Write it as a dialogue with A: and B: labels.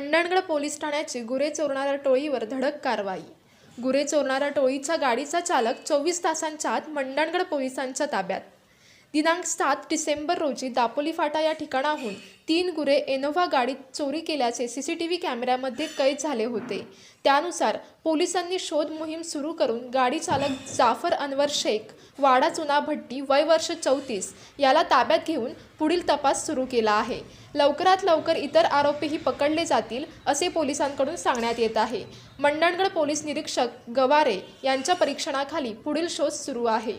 A: Mandangad police ठाण्याची गुरे चोरणाऱ्या टोळीवर धडक कारवाई. गुरे चोरणाऱ्या टोळीचा गाडीचा चालक चोवीस तासांच्या आत मंडणगड पोलिसांच्या ताब्यात. दिनांक सात डिसेंबर रोजी दापोली फाटा या ठिकाणाहून तीन गुरे एनोव्हा गाडीत चोरी केल्याचे सी सी टी व्ही कॅमेऱ्यामध्ये कैद झाले होते. त्यानुसार पोलिसांनी शोध मोहीम सुरू करून गाडी चालक जाफर अनवर शेख वाडा चुना भट्टी वय वर्ष चौतीस याला ताब्यात घेऊन पुढील तपास सुरू केला आहे. लवकरात लवकर इतर आरोपीही पकडले जातील असे पोलिसांकडून सांगण्यात येत आहे. मंडणगड पोलीस निरीक्षक गवारे यांच्या परीक्षणाखाली पुढील शोध सुरू आहे.